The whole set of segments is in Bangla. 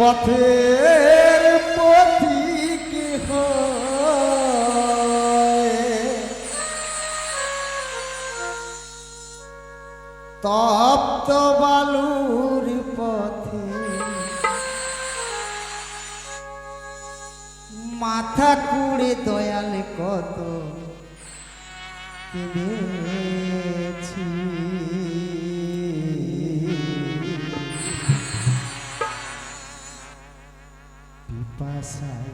পথের পথিক হয়ে। তপ্ত বালুর পথে মাথা কুড়ে দয়াল কত কেঁদেছি পিপাসায়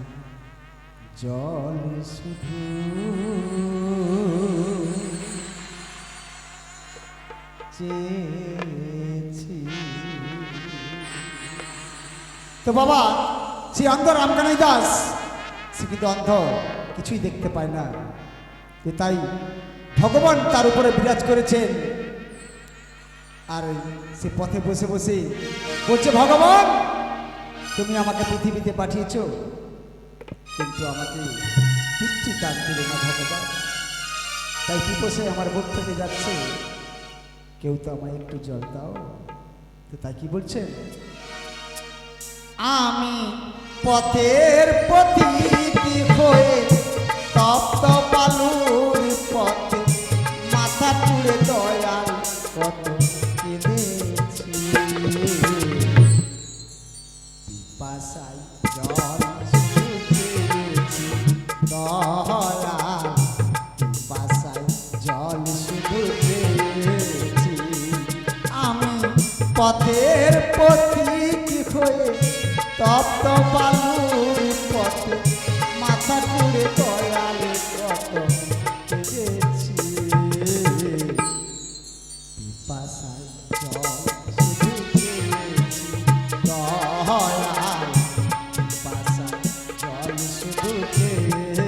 জল শুধু। তো বাবা সেই অন্ধ রামকানাই দাস সে কিন্তু অন্ধ, কিছুই দেখতে পায় না। তাই ভগবান তার উপরে বিরাজ করেছেন। আর সে পথে বসে বসে বলছে, ভগবান তুমি আমাকে পৃথিবীতে পাঠিয়েছ। কিন্তু আমাকে কিচ্ছু কান দিলে না ভগবান। তাই পিপসে আমার বুক থেকে যাচ্ছে। কেউ তো আমায় একটু জল দাও। তো তাই কি বলছেন? আমি পথের পথিক আমি পথের পথিক হয়ে তপ্ত বালুর পথে মাথা টুড়ে দয়ালে কত পেয়েছি। জল শুধু পেয়েছি।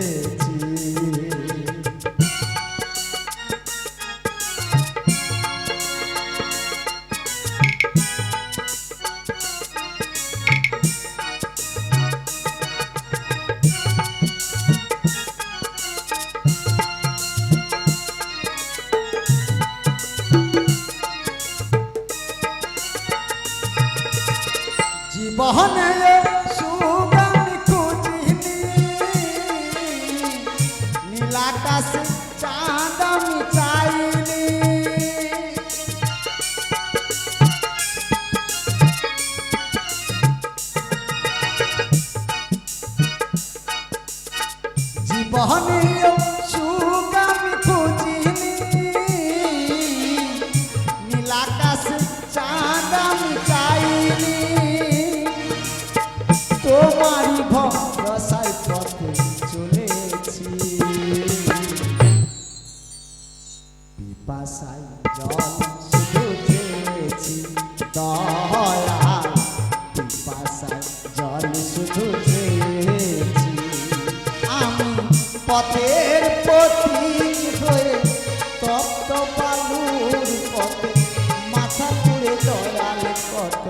জল শুধু চেয়েছি দয়াল পিপাসায় জল শুধু চেয়েছি আমি পথের পথিক হয়ে তপ্ত বালুর পথে, মাথা তুলে দয়াল কত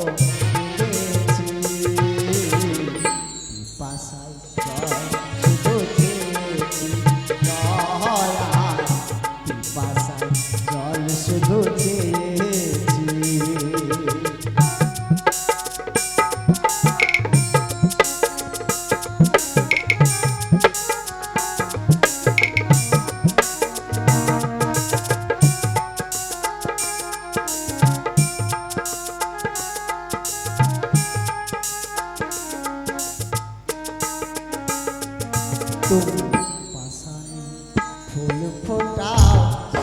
You put out.